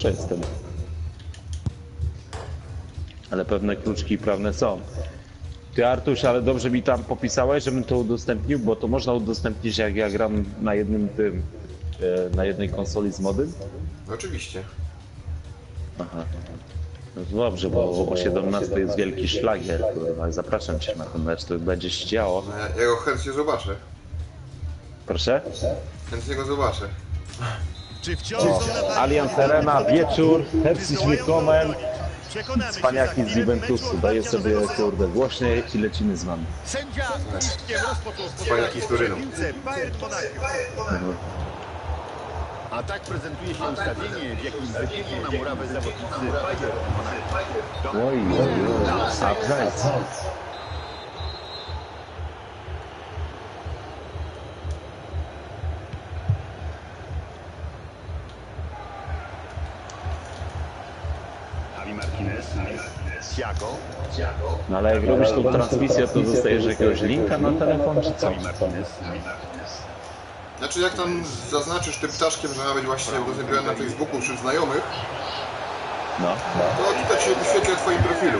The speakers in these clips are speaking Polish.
zawsze jestem. Ale pewne kluczki prawne są. Ty Artuś, ale dobrze mi tam popisałeś, żebym to udostępnił, bo to można udostępnić jak ja gram na jednym tym, e, na jednej konsoli z modem? No oczywiście. Aha. No dobrze, bo o 17 jest wielki szlagier, kurwa. Zapraszam cię na ten mecz, to będzie się działo. No ja go chętnie zobaczę. Proszę? Chętnie go zobaczę. Allianz Arena, wieczór, się Cwaniaki za z Juventusu. Daję sobie, kurde, głośniej i lecimy z wami. Sędzia Cwaniaki z Turynu. Monachium. A tak prezentuje się ustawienie, w jakim wybiegną na murawę zawodnicy Bayern Monachium. Oj, oj, oj, No ale jak robisz tą transmisję, to dostajesz jakiegoś linka na telefon, czy co? Znaczy jak tam zaznaczysz tym ptaszkiem, że ma być właśnie udostępniony na Facebooku wśród znajomych, No. to tutaj się wyświetla w twoim profilu.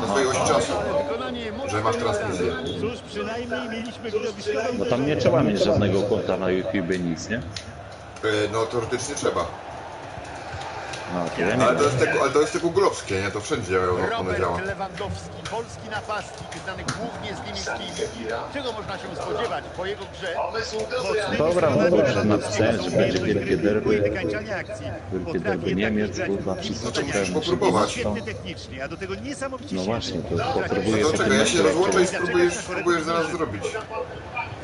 Na twojej osi czasu, wykonanie że masz transmisję. Cóż, przynajmniej mieliśmy widowiskowe Bo tam nie trzeba mieć żadnego konta na YouTube, nic, nie? E, No teoretycznie trzeba. No, to ja nie Ale to wiem. jest te, ale to jest te googlowskie, nie? To wszędzie ono działa. Robert Lewandowski, polski napastnik, znany głównie z niemieckimi. Czego można się spodziewać po jego grze? Dobra, no dobrze, napisałem, że będzie wielkie derby. wykańczania akcji. Wielkie Potrafi derby jednak Niemiec, grać kurwa, wszystko musisz zaniach. popróbować. Świetny technicznie, a do tego niesamowicie No właśnie, to popróbuję No to czekaj, ja się rozłączę i spróbujesz zaraz zrobić.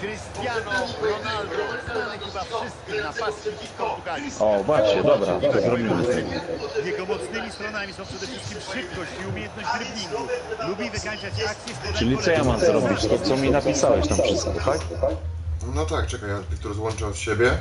Cristiano Ronaldo, znany chyba wszystkim napastnik z Portugalii. O, właśnie, dobra, to zrobimy z tym. Jego mocnymi stronami są przede wszystkim szybkość i umiejętność. Lubi wykańczać akcje z Czyli co ja mam zrobić? To co mi napisałeś tam wszystko, tak? No tak, czekaj, ja to rozłączę od siebie.